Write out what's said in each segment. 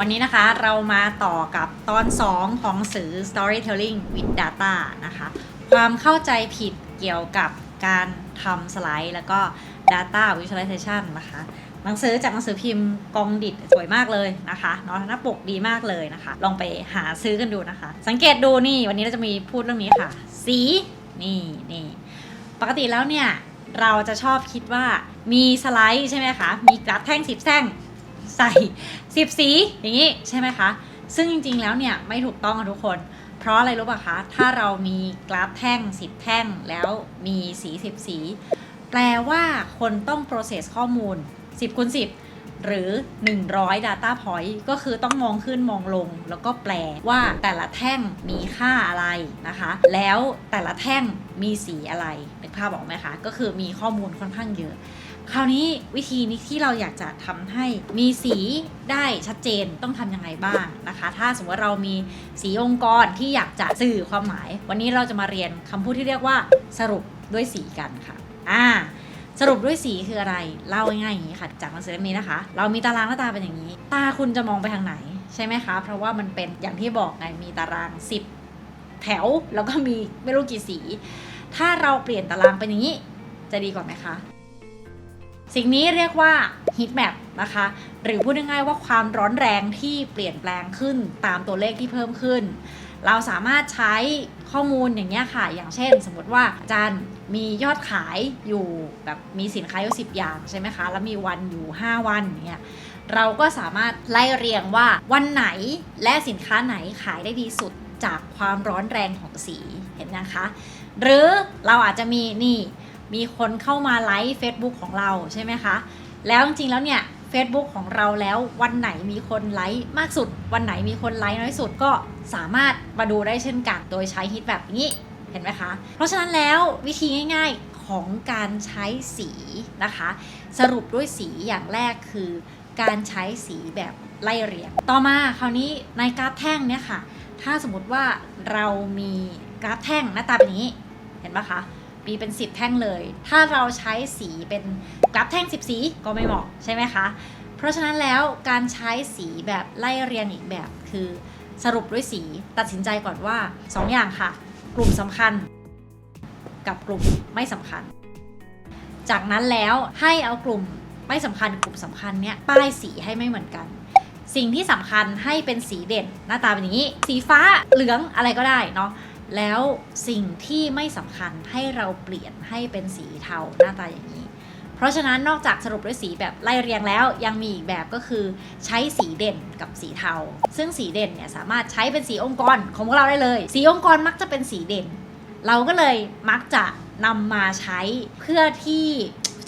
วันนี้นะคะเรามาต่อกับตอน 2 ของหนังสื่อ storytelling with data นะคะ ความเข้าใจผิดเกี่ยวกับการทำสไลด์ แล้วก็ data visualization นะคะหนังสือจากหนังสือพิมพ์กองดิดสวยมากเลยนะคะเนาะหน้าปกดีมากเลยนะคะ ลองไปหาซื้อกันดูนะคะ สังเกตดูนี่วันนี้เราจะมีพูดเรื่องนี้ค่ะ สีนี่นี่ปกติแล้วเนี่ยเราจะชอบคิดว่ามีสไลด์ใช่ไหมคะ มีกราฟแท่งสิบแท่ง ใส่สิบสีอย่างนี้ใช่ไหมคะ ซึ่งจริงๆแล้วเนี่ยไม่ถูกต้องค่ะทุกคน เพราะอะไรรู้ป่ะคะ ถ้าเรามีกราฟแท่ง 10 แท่งแล้วมีสี 10 สี แปลว่าคนต้อง process ข้อมูล 10คูณ10 หรือ 100 data point ก็คือต้องมองขึ้นมองลง แล้วก็แปลว่าแต่ละแท่งมีค่าอะไรนะคะ แล้วแต่ละแท่งมีสีอะไรนึกภาพออกไหมคะ ก็คือมีข้อมูลค่อนข้างเยอะ คราวนี้วิธีนี้ที่เราอยากจะทำให้มีสีได้ชัดเจนต้องทำยังไงบ้างนะคะ ถ้าสมมติว่าเรามีสีองค์กรที่อยากจะสื่อความหมาย วันนี้เราจะมาเรียนคำพูดที่เรียกว่าสรุปด้วยสีกันค่ะ อ่า สรุปด้วยสีคืออะไร เล่าง่ายๆอย่างนี้ค่ะ จากหนังสือเล่มนี้นะคะ เรามีตารางหน้าตาเป็นอย่างนี้ ตาคุณจะมองไปทางไหนใช่ไหมคะ เพราะว่ามันเป็นอย่างที่บอกไงมีตาราง 10 แถวแล้วก็มีไม่รู้กี่สี ถ้าเราเปลี่ยนตารางเป็นอย่างนี้จะดีกว่าไหมคะ สิ่งนี้เรียกว่า heat map นะคะ หรือพูดง่ายๆว่าความร้อนแรงที่เปลี่ยนแปลงขึ้นตามตัวเลขที่เพิ่มขึ้น เราสามารถใช้ข้อมูลอย่างเงี้ยค่ะ อย่างเช่น สมมติว่าอาจารย์มียอดขายอยู่แบบมีสินค้าอยู่ 10 อย่างใช่ไหมคะ แล้วมีวันอยู่ 5 วันอย่างเงี้ยเราก็สามารถไล่เรียงว่าวันไหนและสินค้าไหนขายได้ดีสุดจากความร้อนแรงของสีเห็นนะคะ หรือเราอาจจะมีนี่ มีคนเข้ามาไลค์ Facebook ของเราใช่ไหมคะ แล้วจริงๆแล้วเนี่ย Facebook ของเราแล้ววันไหนมีคนไลค์มากสุด วันไหนมีคนไลค์น้อยสุดก็สามารถมาดูได้เช่นกัน โดยใช้ฮิตแบบนี้เห็นไหมคะ เพราะฉะนั้นแล้ววิธีง่ายๆของการใช้สีนะคะ สรุปด้วยสีอย่างแรกคือการใช้สีแบบไล่เรียง ต่อมาคราวนี้ในกราฟแท่งเนี่ยค่ะ ถ้าสมมติว่าเรามีกราฟแท่งหน้าตาเป็นอย่างนี้ เห็นปะคะ มีเป็น 10 แท่งเลย ถ้าเราใช้สีเป็นกราฟแท่ง 10 สีก็ไม่เหมาะใช่ไหมคะ เพราะฉะนั้นแล้วการใช้สีแบบไล่เรียงอีกแบบคือสรุปด้วยสีตัดสินใจก่อนว่า 2ออย่างค่ะ กลุ่มสำคัญ กับกลุ่มไม่สำคัญ จากนั้นแล้วให้เอากลุ่มไม่สำคัญกลุ่มสำคัญเนี่ยป้ายสีให้ไม่เหมือนกัน สิ่งที่สำคัญให้เป็นสีเด่นหน้าตาเป็นอย่างนี้ สีฟ้าเหลืองอะไรก็ได้เนาะ แล้วสิ่งที่ไม่สำคัญให้เราเปลี่ยนให้เป็นสีเทาหน้าตาอย่างนี้ เพราะฉะนั้นนอกจากสรุปด้วยสีแบบไล่เรียงแล้ว ยังมีอีกแบบก็คือใช้สีเด่นกับสีเทา ซึ่งสีเด่นเนี่ยสามารถใช้เป็นสีองค์กรของพวกเราได้เลย สีองค์กรมักจะเป็นสีเด่น เราก็เลยมักจะนำมาใช้เพื่อที่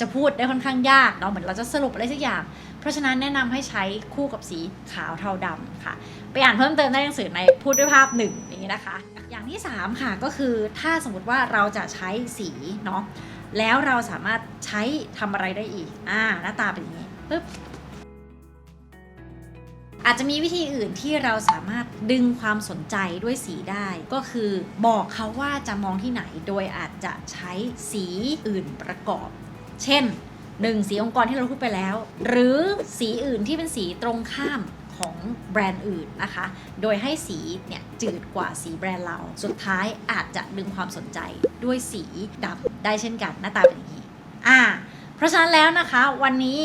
จะพูดได้ค่อนข้างยากเนาะเหมือนเราจะสรุปอะไรสักอย่าง เพราะฉะนั้นแนะนำให้ใช้คู่กับสีขาวเทาดำค่ะ ไปอ่านเพิ่มเติมได้ในหนังสือในพูดด้วยภาพหนึ่งอย่างนี้นะคะ อย่างที่ 3 ค่ะก็คือถ้าสมมติว่าเราจะใช้สีเนาะแล้วเราสามารถใช้ทำอะไรได้อีกอ่าหน้าตาเป็นอย่างนี้ปึ๊บอาจจะมีวิธีอื่นที่เราสามารถดึงความสนใจด้วยสีได้ ก็คือบอกเขาว่าจะมองที่ไหนโดยอาจจะใช้สีอื่นประกอบ เช่น หนึ่งสีองค์กรที่เราพูดไปแล้ว หรือสีอื่นที่เป็นสีตรงข้ามของแบรนด์อื่นนะคะ โดยให้สีเนี่ยจืดกว่าสีแบรนด์เรา สุดท้ายอาจจะดึงความสนใจด้วยสีดำได้เช่นกันหน้าตาเป็นอย่างนี้ อ่า เพราะฉะนั้นแล้วนะคะวันนี้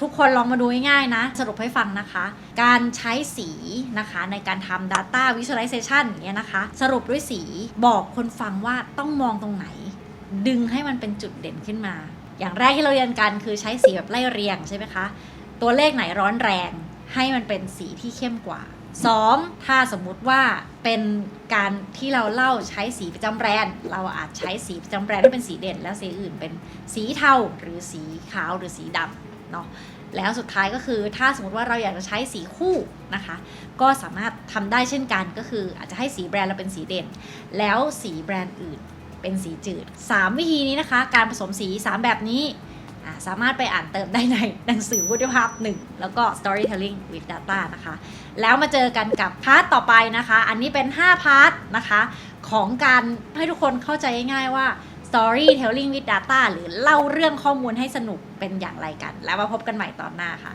ทุกคนลองมาดูง่ายๆนะ สรุปให้ฟังนะคะ การใช้สีนะคะในการทำ Data Visualization เงี้ยนะคะ สรุปด้วยสีบอกคนฟังว่าต้องมองตรงไหน ดึงให้มันเป็นจุดเด่นขึ้นมา อย่างแรกที่เราเรียนกันคือใช้สีแบบไล่เรียงใช่ไหมคะ ตัวเลขไหนร้อนแรงให้มันเป็นสีที่เข้มกว่า 2. ถ้าสมมุติว่าเป็นการที่เราเล่าใช้สีประจำแบรนด์ เราอาจใช้สีประจำแบรนด์ที่เป็นสีเด่น แล้วสีอื่นเป็นสีเทาหรือสีขาวหรือสีดำเนาะแล้วสุดท้ายก็คือถ้าสมมติว่าเราอยากจะใช้สีคู่นะคะ ก็สามารถทำได้เช่นกันก็คืออาจจะให้สีแบรนด์เราเป็นสีเด่น แล้วสีแบรนด์อื่น เป็นสีจืด 3 วิธีนี้นะคะ การผสมสี 3 แบบนี้ สามารถไปอ่านเติมได้ในหนังสือวุฒิภาพ 1 แล้วก็ storytelling with data นะคะ แล้วมาเจอกันกับพาร์ทต่อไปนะคะ อันนี้เป็น 5 พาร์ทนะคะ ของการให้ทุกคนเข้าใจง่ายๆว่า storytelling with data หรือเล่าเรื่องข้อมูลให้สนุกเป็นอย่างไรกัน แล้วมาพบกันใหม่ตอนหน้าค่ะ